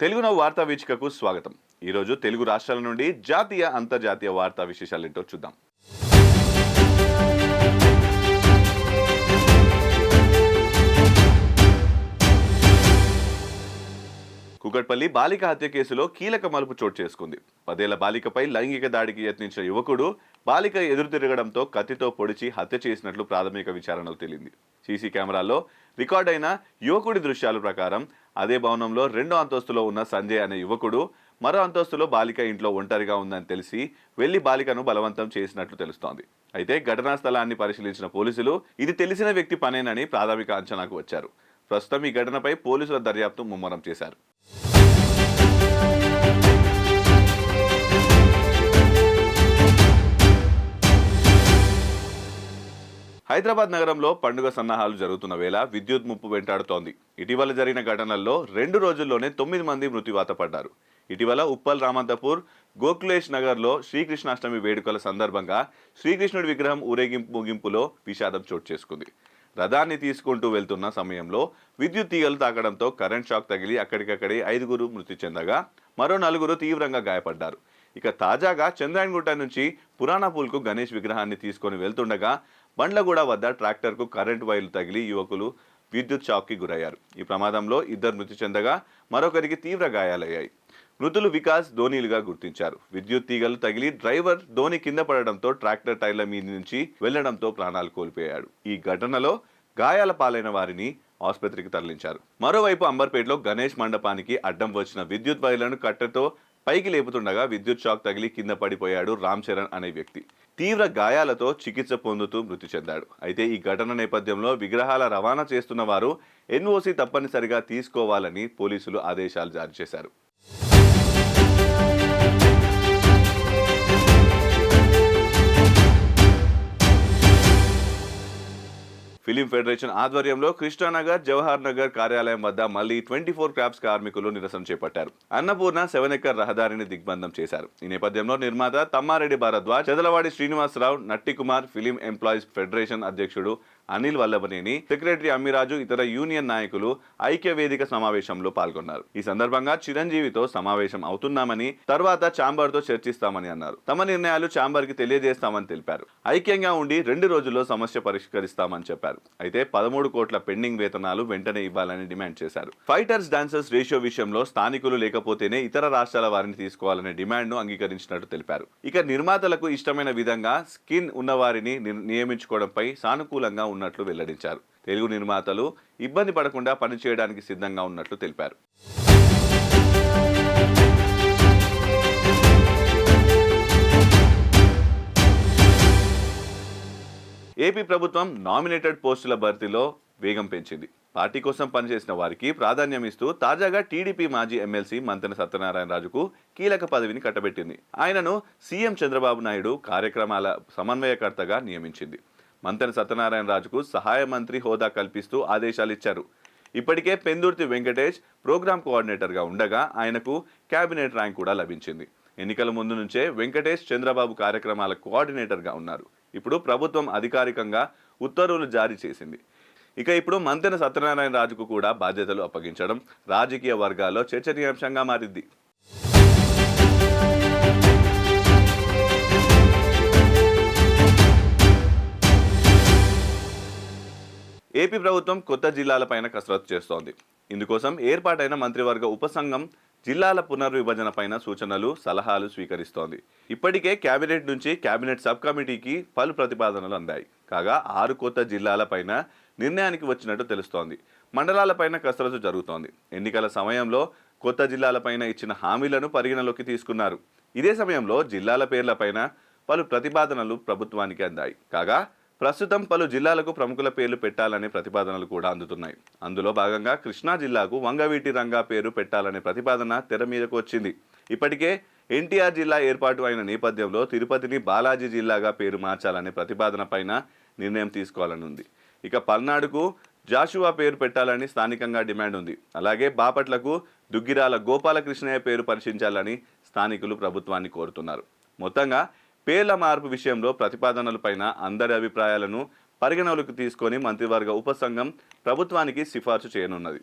తెలుగు నవ్వు వార్తా వీచికకు స్వాగతం. ఈరోజు తెలుగు రాష్ట్రాల నుండి జాతీయ అంతర్జాతీయ వార్తా విశేషాలు ఏంటో చూద్దాం. కుకట్పల్లి బాలిక హత్య కేసులో కీలక మలుపు చోటు చేసుకుంది. పదేళ్ళ బాలికపై లైంగిక దాడికి యత్నించిన యువకుడు బాలిక ఎదురు తిరగడంతో కత్తితో పొడిచి హత్య చేసినట్లు ప్రాథమిక విచారణలో తేలింది. సీసీ కెమెరాల్లో రికార్డైన యువకుడి దృశ్యాల ప్రకారం అదే భవనంలో రెండో అంతస్తులో ఉన్న సంజయ్ అనే యువకుడు మరో అంతస్తులో బాలిక ఇంట్లో ఒంటరిగా ఉందని తెలిసి వెళ్ళి బాలికను బలవంతం చేసినట్లు తెలుస్తోంది. అయితే ఘటనా స్థలాన్ని పరిశీలించిన పోలీసులు ఇది తెలిసిన వ్యక్తి పనేనని ప్రాథమిక అంచనాకు వచ్చారు. ప్రస్తుతం ఈ ఘటనపై పోలీసుల దర్యాప్తు ముమ్మరం చేశారు. హైదరాబాద్ నగరంలో పండుగ సన్నాహాలు జరుగుతున్న వేళ విద్యుత్ ముప్పు వెంటాడుతోంది. ఇటీవల జరిగిన ఘటనల్లో రెండు రోజుల్లోనే తొమ్మిది మంది మృత్యువాత పడ్డారు. ఇటీవల ఉప్పల్ రామంతపూర్ గోకులేష్ నగర్లో శ్రీకృష్ణాష్టమి వేడుకల సందర్భంగా శ్రీకృష్ణుడి విగ్రహం ఊరేగింపు ముగింపులో విషాదం చోటు చేసుకుంది. రథాన్ని తీసుకుంటూ వెళ్తున్న సమయంలో విద్యుత్ తీగలు తాకడంతో కరెంట్ షాక్ తగిలి అక్కడికక్కడే ఐదుగురు మృతి చెందగా మరో నలుగురు తీవ్రంగా గాయపడ్డారు. ఇక తాజాగా చంద్రాయణగుట్ట నుంచి పురాణపూల్కు గణేష్ విగ్రహాన్ని తీసుకొని వెళ్తుండగా బండ్లగూడ వద్ద ట్రాక్టర్కు కరెంట్ వైర్లు తగిలి యువకులు విద్యుత్ షాక్కి గురయ్యారు. ఈ ప్రమాదంలో ఇద్దరు మృతి చెందగా మరొకరికి తీవ్ర గాయాలయ్యాయి. మృతులు వికాస్ ధోనీలుగా గుర్తించారు. విద్యుత్ తీగలు తగిలి డ్రైవర్ ధోని కింద పడడంతో ట్రాక్టర్ టైర్ల మీద నుంచి వెళ్ళడంతో ప్రాణాలు కోల్పోయాడు. ఈ ఘటనలో గాయాల పాలైన వారిని ఆసుపత్రికి తరలించారు. మరోవైపు అంబర్పేటలో గణేష్ మండపానికి అడ్డం వచ్చిన విద్యుత్ వైర్లను కట్టెతో పైకి లేపుతుండగా విద్యుత్ షాక్ తగిలి కింద పడిపోయాడు రామ్ చరణ్ అనే వ్యక్తి. తీవ్ర గాయాలతో చికిత్స పొందుతూ మృతి చెందాడు. అయితే ఈ ఘటన నేపథ్యంలో విగ్రహాల రవాణా చేస్తున్న వారు ఎన్ఓసి తప్పనిసరిగా తీసుకోవాలని పోలీసులు ఆదేశాలు జారీ చేశారు. ఫిలిం ఫెడరేషన్ ఆధ్వర్యంలో కృష్ణానగర్ జవహర్ నగర్ కార్యాలయం వద్ద మళ్ళీ ట్వంటీ ఫోర్ క్రాప్స్ కార్మికులు నిరసన చేపట్టారు. అన్నపూర్ణ సెవెన్ ఎకర్ రహదారిని దిగ్బంధం చేశారు. ఈ నేపథ్యంలో నిర్మాత Tammareddy Bharadwaj Chadalavada Srinivasa Rao Natti Kumar film employees federation అధ్యక్షుడు అనిల్ వల్లభనేని సెక్రటరీ అమ్మిరాజు ఇతర యూనియన్ నాయకులు ఐక్య వేదిక సమావేశంలో పాల్గొన్నారు. ఈ సందర్భంగా చిరంజీవితో సమావేశం అవుతున్నామని తర్వాత ఛాంబర్తో చర్చిస్తామని అన్నారు. తమ నిర్ణయాలు ఛాంబర్కి తెలియజేస్తామని తెలిపారు. ఐక్యంగా ఉండి రెండు రోజుల్లో సమస్య పరిష్కరిస్తామని చెప్పారు. అయితే పదమూడు కోట్ల పెండింగ్ వేతనాలు వెంటనే ఇవ్వాలని డిమాండ్ చేశారు. ఫైటర్స్ డాన్సర్స్ రేషియో విషయంలో స్థానికులు లేకపోతేనే ఇతర రాష్ట్రాల వారిని తీసుకోవాలనే డిమాండ్ను అంగీకరించినట్టు తెలిపారు. ఇక నిర్మాతలకు ఇష్టమైన విధంగా స్కిన్ ఉన్నవారిని నియమించుకోవడంపై సానుకూలంగా ఉన్నట్లు వెల్లడించారు. తెలుగు నిర్మాతలు ఇబ్బంది పడకుండా పనిచేయడానికి సిద్ధంగా ఉన్నట్లు తెలిపారు. ఏపీ ప్రభుత్వం నామినేటెడ్ పోస్టుల భర్తీలో వేగం పెంచింది. పార్టీ కోసం పనిచేసిన వారికి ప్రాధాన్యం ఇస్తూ తాజాగా టీడీపీ మాజీ ఎమ్మెల్సీ మంతెన సత్యనారాయణ రాజుకు కీలక పదవిని కట్టబెట్టింది. ఆయనను సీఎం చంద్రబాబు నాయుడు కార్యక్రమాల సమన్వయకర్తగా నియమించింది. మంతెన సత్యనారాయణ రాజుకు సహాయ మంత్రి హోదా కల్పిస్తూ ఆదేశాలు ఇచ్చారు. ఇప్పటికే పెందుర్తి వెంకటేష్ ప్రోగ్రామ్ కోఆర్డినేటర్గా ఉండగా ఆయనకు కేబినెట్ ర్యాంక్ కూడా లభించింది. ఎన్నికల ముందు నుంచే వెంకటేష్ చంద్రబాబు కార్యక్రమాల కోఆర్డినేటర్గా ఉన్నారు. ఇప్పుడు ప్రభుత్వం అధికారికంగా ఉత్తర్వులు జారీ చేసింది. ఇక ఇప్పుడు మంతెన సత్యనారాయణ రాజుకు కూడా బాధ్యతలు అప్పగించడం రాజకీయ వర్గాల్లో చర్చనీయాంశంగా మారింది. ఏపీ ప్రభుత్వం కొత్త జిల్లాలపైన కసరత్తు చేస్తోంది. ఇందుకోసం ఏర్పాటైన మంత్రివర్గ ఉపసంఘం జిల్లాల పునర్విభజన పైన సూచనలు సలహాలు స్వీకరిస్తోంది. ఇప్పటికే కేబినెట్ నుంచి కేబినెట్ సబ్ కమిటీకి పలు ప్రతిపాదనలు అందాయి. కాగా ఆరు కొత్త జిల్లాలపైన నిర్ణయానికి వచ్చినట్టు తెలుస్తోంది. మండలాలపైన కసరత్తు జరుగుతోంది. ఎన్నికల సమయంలో కొత్త జిల్లాలపైన ఇచ్చిన హామీలను పరిగణలోకి తీసుకున్నారు. ఇదే సమయంలో జిల్లాల పేర్లపైన పలు ప్రతిపాదనలు ప్రభుత్వానికి అందాయి. కాగా ప్రస్తుతం పలు జిల్లాలకు ప్రముఖుల పేర్లు పెట్టాలనే ప్రతిపాదనలు కూడా అందుతున్నాయి. అందులో భాగంగా కృష్ణా జిల్లాకు వంగవీటి రంగా పేరు పెట్టాలనే ప్రతిపాదన తెర మీదకు వచ్చింది. ఇప్పటికే ఎన్టీఆర్ జిల్లా ఏర్పాటు అయిన నేపథ్యంలో తిరుపతిని బాలాజీ జిల్లాగా పేరు మార్చాలనే ప్రతిపాదన పైన నిర్ణయం తీసుకోవాలని ఉంది ఇక పల్నాడుకు జాషువా పేరు పెట్టాలని స్థానికంగా డిమాండ్ ఉంది. అలాగే బాపట్లకు దుగ్గిరాల గోపాలకృష్ణయ్య పేరు పరిశీలించాలని స్థానికులు ప్రభుత్వాన్ని కోరుతున్నారు. మొత్తంగా పేర్ల మార్పు విషయంలో ప్రతిపాదనలపైన అందరి అభిప్రాయాలను పరిగణలోకి తీసుకొని మంత్రివర్గ ఉపసంఘం ప్రభుత్వానికి సిఫార్సు చేయనున్నది.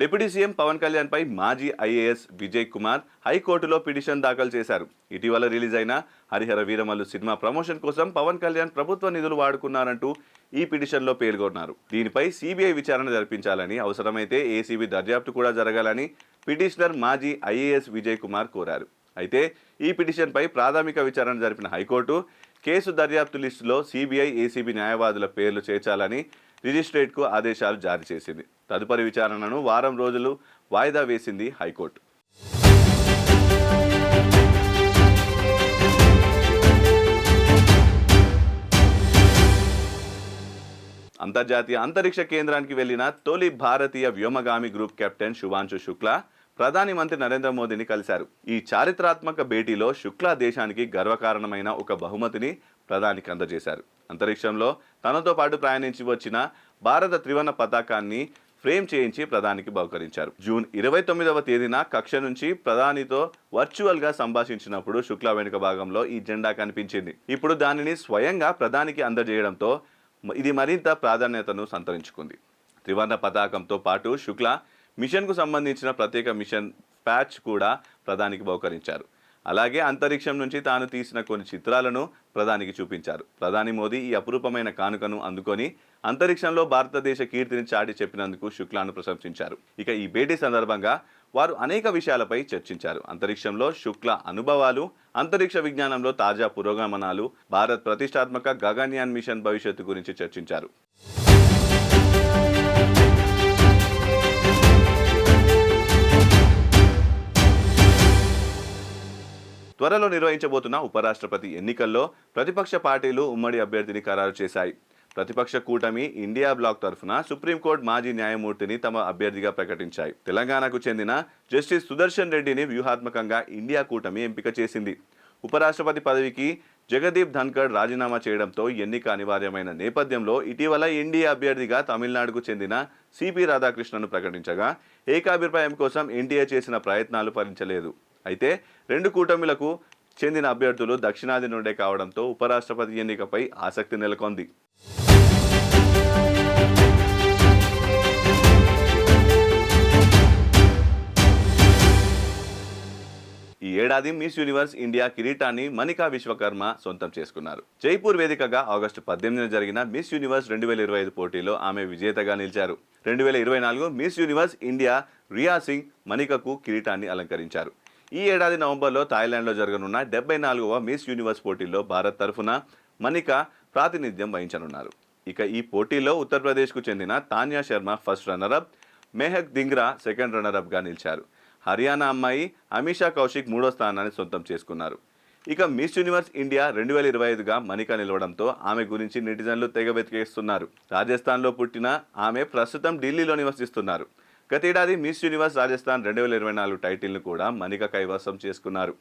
డిప్యూటీ సీఎం పవన్ కళ్యాణ్పై మాజీ ఐఏఎస్ విజయ్ కుమార్ హైకోర్టులో పిటిషన్ దాఖలు చేశారు. ఇటీవల రిలీజ్ అయిన హరిహర వీరమల్లు సినిమా ప్రమోషన్ కోసం పవన్ కళ్యాణ్ ప్రభుత్వ నిధులు వాడుకున్నారంటూ ఈ పిటిషన్లో పేర్కొన్నారు. దీనిపై సిబిఐ విచారణ జరిపించాలని అవసరమైతే ఏసీబీ దర్యాప్తు కూడా జరగాలని పిటిషనర్ మాజీ ఐఏఎస్ విజయ్ కుమార్ కోరారు. అయితే ఈ పిటిషన్పై ప్రాథమిక విచారణ జరిపిన హైకోర్టు కేసు దర్యాప్తు లిస్టులో సిబిఐ ఏసీబీ న్యాయవాదుల పేర్లు చేర్చాలని రిజిస్ట్రేట్కు ఆదేశాలు జారీ చేసింది. తదుపరి విచారణను వారం రోజులు వాయిదా వేసింది హైకోర్టు. అంతర్జాతీయ అంతరిక్ష కేంద్రానికి వెళ్ళిన తొలి భారతీయ వ్యోమగామి గ్రూప్ కెప్టెన్ శుభాంశు శుక్లా ప్రధాని మంత్రి నరేంద్ర మోదీని కలిశారు. ఈ చారిత్రాత్మక భేటీలో శుక్లా దేశానికి గర్వకారణమైన ఒక బహుమతిని ప్రధానికి అందజేశారు. అంతరిక్షంలో తనతో పాటు ప్రయాణించి వచ్చిన భారత త్రివర్ణ పతాకాన్ని ఫ్రేమ్ చేయించి ప్రధానికి బహుకరించారు. జూన్ ఇరవై తొమ్మిదవ తేదీన కక్ష నుంచి ప్రధానితో వర్చువల్గా సంభాషించినప్పుడు శుక్ల వెనుక భాగంలో ఈ జెండా కనిపించింది. ఇప్పుడు దానిని స్వయంగా ప్రధానికి అందజేయడంతో ఇది మరింత ప్రాధాన్యతను సంతరించుకుంది. త్రివర్ణ పతాకంతో పాటు శుక్ల మిషన్కు సంబంధించిన ప్రత్యేక మిషన్ ప్యాచ్ కూడా ప్రధానికి బహుకరించారు. అలాగే అంతరిక్షం నుంచి తాను తీసిన కొన్ని చిత్రాలను ప్రధానికి చూపించారు. ప్రధాని మోదీ ఈ అపురూపమైన కానుకను అందుకొని అంతరిక్షంలో భారతదేశ కీర్తిని చాటి చెప్పినందుకు శుక్లాను ప్రశంసించారు. ఇక ఈ భేటీ సందర్భంగా వారు అనేక విషయాలపై చర్చించారు. అంతరిక్షంలో శుక్ల అనుభవాలు అంతరిక్ష విజ్ఞానంలో తాజా పురోగమనాలు భారత్ ప్రతిష్టాత్మక గగన్యాన్ మిషన్ భవిష్యత్తు గురించి చర్చించారు. త్వరలో నిర్వహించబోతున్న ఉపరాష్ట్రపతి ఎన్నికల్లో ప్రతిపక్ష పార్టీలు ఉమ్మడి అభ్యర్థిని ఖరారు చేశాయి. ప్రతిపక్ష కూటమి ఇండియా బ్లాక్ తరఫున సుప్రీంకోర్టు మాజీ న్యాయమూర్తిని తమ అభ్యర్థిగా ప్రకటించాయి. తెలంగాణకు చెందిన జస్టిస్ సుదర్శన్ రెడ్డిని వ్యూహాత్మకంగా ఇండియా కూటమి ఎంపిక చేసింది. ఉపరాష్ట్రపతి పదవికి జగదీప్ ధన్కర్ రాజీనామా చేయడంతో ఎన్నిక అనివార్యమైన నేపథ్యంలో ఇటీవల ఎన్డీఏ అభ్యర్థిగా తమిళనాడుకు చెందిన సిపి రాధాకృష్ణను ప్రకటించగా ఏకాభిప్రాయం కోసం ఎన్డీఏ చేసిన ప్రయత్నాలు ఫలించలేదు. అయితే రెండు కూటమిలకు చెందిన అభ్యర్థులు దక్షిణాది నుండే కావడంతో ఉపరాష్ట్రపతి ఎన్నికపై ఆసక్తి నెలకొంది. ఈ ఏడాది మిస్ యూనివర్స్ ఇండియా కిరీటాన్ని మనికా విశ్వకర్మ సొంతం చేసుకున్నారు. జైపూర్ వేదికగా ఆగస్టు పద్దెనిమిదిన జరిగిన మిస్ యూనివర్స్ రెండు వేల ఇరవై ఐదు పోటీలో ఆమె విజేతగా నిలిచారు. రెండు వేల ఇరవై నాలుగు Miss Universe India Riya Singh మనికకు కిరీటాన్ని అలంకరించారు. ఈ ఏడాది నవంబర్లో థాయిలాండ్లో జరగనున్న డెబ్బై నాలుగవ మిస్ యూనివర్స్ పోటీల్లో భారత్ తరఫున మనిక ప్రాతినిధ్యం వహించనున్నారు. ఇక ఈ పోటీలో ఉత్తరప్రదేశ్కు చెందిన Tanya Sharma first runner up Mehak Dhingra second రన్నరప్గా నిలిచారు. హర్యానా అమ్మాయి అమీషా కౌశిక్ మూడో స్థానాన్ని సొంతం చేసుకున్నారు. ఇక మిస్ యూనివర్స్ ఇండియా రెండు వేల ఇరవై ఐదుగా మణిక నిలవడంతో ఆమె గురించి నెటిజన్లు తెగ వెతికేస్తున్నారు. రాజస్థాన్లో పుట్టిన ఆమె ప్రస్తుతం ఢిల్లీలో నివసిస్తున్నారు. గతేడాది మిస్ యూనివర్స్ రాజస్థాన్ రెండు వేల ఇరవై నాలుగు టైటిల్ను కూడా మనిక కైవసం చేసుకున్నారు.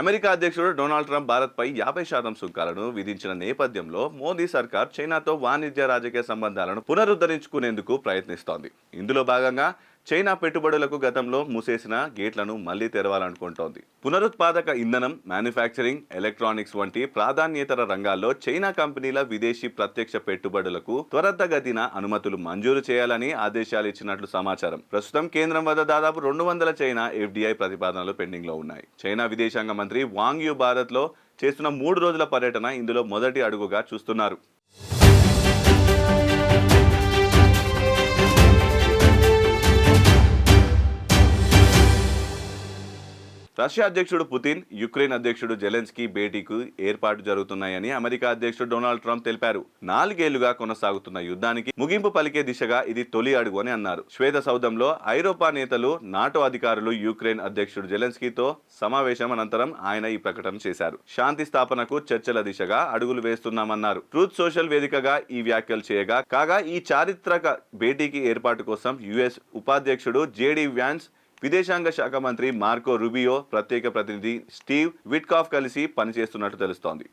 అమెరికా అధ్యక్షుడు డొనాల్డ్ ట్రంప్ భారత్పై యాభై శాతం సుంకాలను విధించిన నేపథ్యంలో మోదీ సర్కార్ చైనాతో వాణిజ్య రాజకీయ సంబంధాలను పునరుద్ధరించుకునేందుకు ప్రయత్నిస్తోంది. ఇందులో భాగంగా చైనా పెట్టుబడులకు గతంలో మూసేసిన గేట్లను మళ్ళీ తెరవాలనుకుంటోంది. పునరుత్పాదక ఇంధనం మ్యానుఫ్యాక్చరింగ్ ఎలక్ట్రానిక్స్ వంటి ప్రాధాన్యేతర రంగాల్లో చైనా కంపెనీల విదేశీ ప్రత్యక్ష పెట్టుబడులకు త్వరతగతిన అనుమతులు మంజూరు చేయాలని ఆదేశాలు ఇచ్చినట్లు సమాచారం. ప్రస్తుతం కేంద్రం వద్ద దాదాపు రెండు వందల చైనా ఎఫ్డిఐ ప్రతిపాదనలు పెండింగ్లో ఉన్నాయి. చైనా విదేశాంగ మంత్రి వాంగ్ యూ భారత్లో చేస్తున్న మూడు రోజుల పర్యటన ఇందులో మొదటి అడుగుగా చూస్తున్నారు. రష్యా అధ్యక్షుడు పుతిన్ యుక్రెయిన్ అధ్యక్షుడు జెలెన్స్కీ భేటీకు ఏర్పాటు జరుగుతున్నాయని అమెరికా అధ్యక్షుడు డొనాల్డ్ ట్రంప్ తెలిపారు. నాలుగేళ్ళుగా కొనసాగుతున్న యుద్ధానికి ముగింపు పలికే దిశగా ఇది తొలి అడుగు అని అన్నారు. శ్వేత సౌధంలో ఐరోపా నేతలు నాటో అధికారులు యుక్రెయిన్ అధ్యక్షుడు జెలెన్స్కీతో సమావేశం అనంతరం ఆయన ఈ ప్రకటన చేశారు. శాంతి స్థాపనకు చర్చల దిశగా అడుగులు వేస్తున్నామన్నారు. ట్రూత్ సోషల్ వేదికగా ఈ వ్యాఖ్యలు చేయగా కాగా ఈ చారిత్రక భేటీకి ఏర్పాటు కోసం యుఎస్ ఉపాధ్యక్షుడు జేడీ వ్యాన్స్ విదేశాంగ శాఖ మంత్రి మార్కో రుబియో ప్రత్యేక ప్రతినిధి స్టీవ్ విట్కాఫ్ కలిసి పనిచేస్తున్నట్టు తెలుస్తోంది.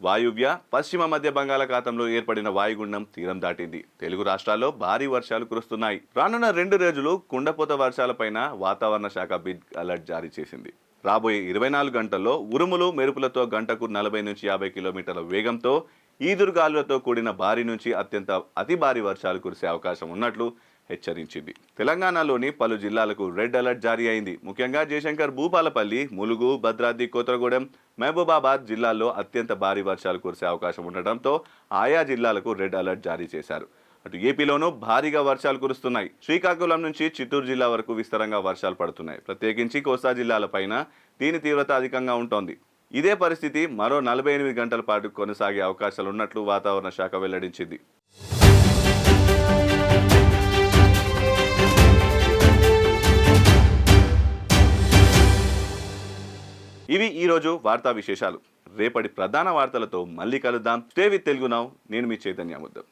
వాయువ్య పశ్చిమ మధ్య బంగాళాఖాతంలో ఏర్పడిన వాయుగుండం తీరం దాటింది. తెలుగు రాష్ట్రాల్లో భారీ వర్షాలు కురుస్తున్నాయి. రానున్న రెండు రోజులు కుండపోత వర్షాలపైన వాతావరణ శాఖ బిగ్ అలర్ట్ జారీ చేసింది. రాబోయే ఇరవై నాలుగు గంటల్లో ఉరుములు మెరుపులతో గంటకు నలభై నుంచి యాభై కిలోమీటర్ల వేగంతో ఈదురుగాలులతో కూడిన భారీ నుంచి అత్యంత అతి భారీ వర్షాలు కురిసే అవకాశం ఉన్నట్లు హెచ్చరించింది. తెలంగాణలోని పలు జిల్లాలకు రెడ్ అలర్ట్ జారీ అయింది. ముఖ్యంగా జయశంకర్ భూపాలపల్లి ములుగు భద్రాద్రి కోతగూడెం మహబూబాబాద్ జిల్లాల్లో అత్యంత భారీ వర్షాలు కురిసే అవకాశం ఉండటంతో ఆయా జిల్లాలకు రెడ్ అలర్ట్ జారీ చేశారు. అటు ఏపీలోనూ భారీగా వర్షాలు కురుస్తున్నాయి. శ్రీకాకుళం నుంచి చిత్తూరు జిల్లా వరకు విస్తారంగా వర్షాలు పడుతున్నాయి. ప్రత్యేకించి కోస్తా జిల్లాలపైన దీని తీవ్రత అధికంగా ఉంటోంది. ఇదే పరిస్థితి మరో నలభై ఎనిమిది గంటల పాటు కొనసాగే అవకాశాలు ఉన్నట్లు వాతావరణ శాఖ వెల్లడించింది. ఇవి ఈరోజు వార్తా విశేషాలు. రేపటి ప్రధాన వార్తలతో మళ్ళీ కలుద్దాం. Stay with Telugu Now. నేను మీ చైతన్య ముద్దం.